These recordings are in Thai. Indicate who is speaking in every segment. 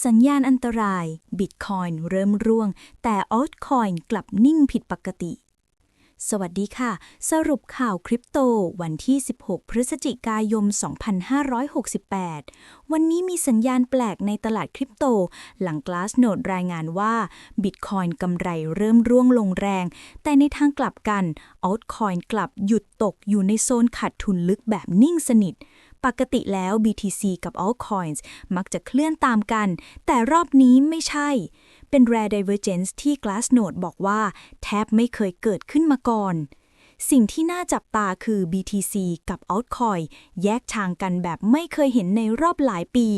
Speaker 1: สัญญาณอันตรายบิตคอยน์เริ่มร่วง แต่ altcoin กลับนิ่งผิดปกติ สวัสดีค่ะ สรุปข่าวคริปโตวันที่ 16 พฤศจิกายน 2568 วันนี้มีสัญญาณแปลกในตลาดคริปโต หลัง Glassnode รายงานว่าบิตคอยน์กำไรเริ่มร่วงลงแรง แต่ในทางกลับกัน altcoin กลับหยุดตกอยู่ในโซนขาดทุนลึกแบบนิ่งสนิท ปกติแล้ว BTC กับ altcoins มักจะเคลื่อนตามกัน แต่รอบนี้ไม่ใช่ เป็น rare divergence ที่ Glassnode บอกว่าแทบไม่เคยเกิดขึ้นมาก่อน สิ่งที่น่าจับตาคือ BTC กับ altcoin แยกทางกันแบบไม่เคยเห็นในรอบหลายปี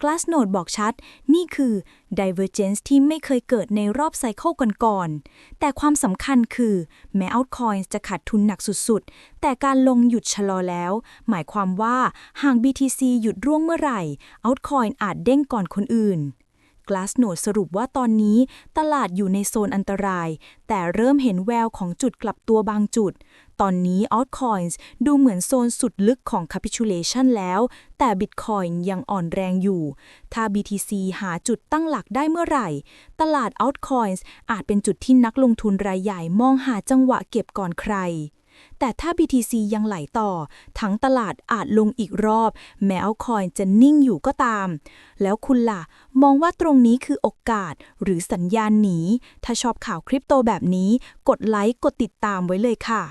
Speaker 1: Glassnode บอกชัด นี่คือ divergence ที่ไม่เคยเกิดในรอบไซเคิลก่อนๆ แต่ความสำคัญคือ แม้ Altcoin จะขาดทุนหนักสุดๆ แต่การลงหยุดชะลอแล้ว หมายความว่าหาก BTC หยุดร่วงเมื่อไหร่ altcoin อาจเด้งก่อนคนอื่น Glassnode สรุปว่าตอนนี้ตลาดอยู่ในโซนอันตราย แต่เริ่มเห็นแววของจุดกลับตัวบางจุด ตอนนี้ altcoins ดูเหมือนโซนสุดลึกของ capitulation แล้ว แต่ Bitcoin ยังอ่อนแรงอยู่ ถ้า BTC หาจุดตั้งหลักได้เมื่อไหร่ ตลาด altcoins อาจเป็นจุดที่นักลงทุนรายใหญ่มองหาจังหวะเก็บก่อนใคร แต่ถ้า BTC ยังไหลต่อ ทั้งตลาดอาจลงอีกรอบ แม้เอาคอยจะนิ่งอยู่ก็ตาม แล้วคุณล่ะ มองว่าตรงนี้คือโอกาสหรือสัญญาณหนี ถ้าชอบข่าวคริปโตแบบนี้ กดไลค์ กดติดตามไว้เลยค่ะ